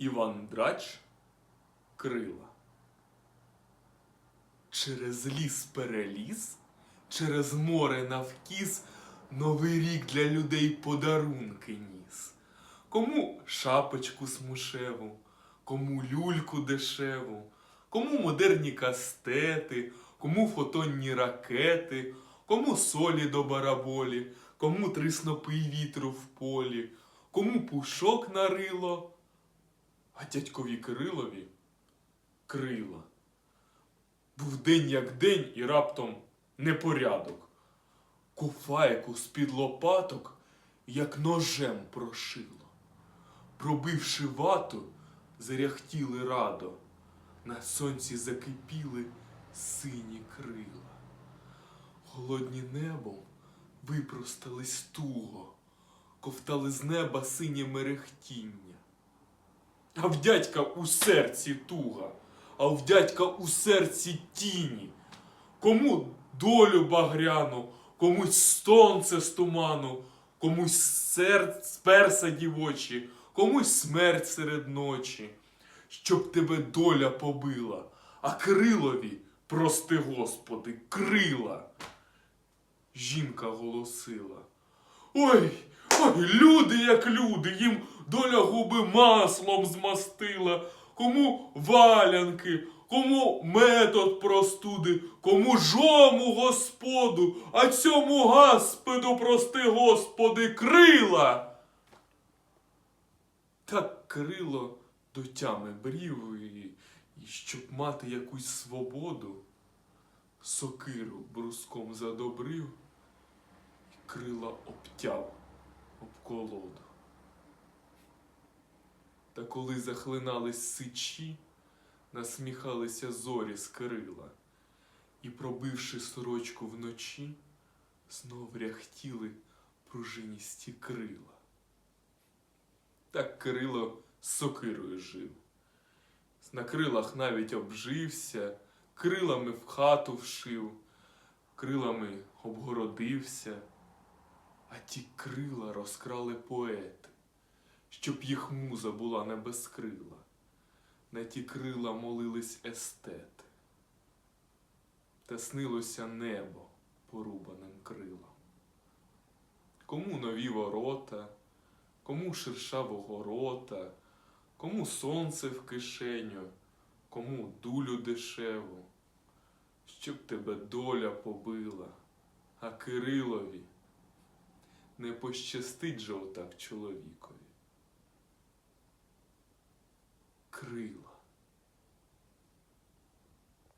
Іван Драч Крила. Через ліс переліз, через море навкіз, Новий рік для людей подарунки ніс. Кому шапочку смушеву, кому люльку дешеву, кому модерні кастети, кому фотонні ракети, кому солі до бараболі, кому три снопи вітру в полі, кому пушок на рило, а дядькові Кирилові крила. Був день як день і раптом непорядок. Куфайку з-під лопаток, як ножем прошило. Пробивши вату, заряхтіли радо, на сонці закипіли сині крила. Холодні небом випростались туго, ковтали з неба синє мерехтіння. А в дядька у серці туга, а в дядька у серці тіні. Кому долю багряну, комусь стонце з туману, комусь серць перса дівочі, комусь смерть серед ночі, щоб тебе доля побила, а крилові, прости Господи, крила. Жінка голосила. Ой, ой, люди, як люди, їм доля губи маслом змастила, кому валянки, кому метод простуди, кому жому господу, а цьому гаспеду, прости господи, крила. Так крило до тями брів, і, і щоб мати якусь свободу, сокиру бруском задобрив і крила обтяв об колоду. Та коли захлинались сичі, насміхалися зорі з крила, і, пробивши сорочку вночі, знов ряхтіли пружиністі крила. Так Кирило сокирою жив. На крилах навіть обжився, крилами в хату вшив, крилами обгородився, а ті крила розкрали поети, щоб їх муза була не без крила. На ті крила молились естети. Та снилося небо порубаним крилом. Кому нові ворота, кому шершавого рота, кому сонце в кишеню, кому дулю дешеву, щоб тебе доля побила, а Кирилові не пощастить же отак чоловікові. Крила.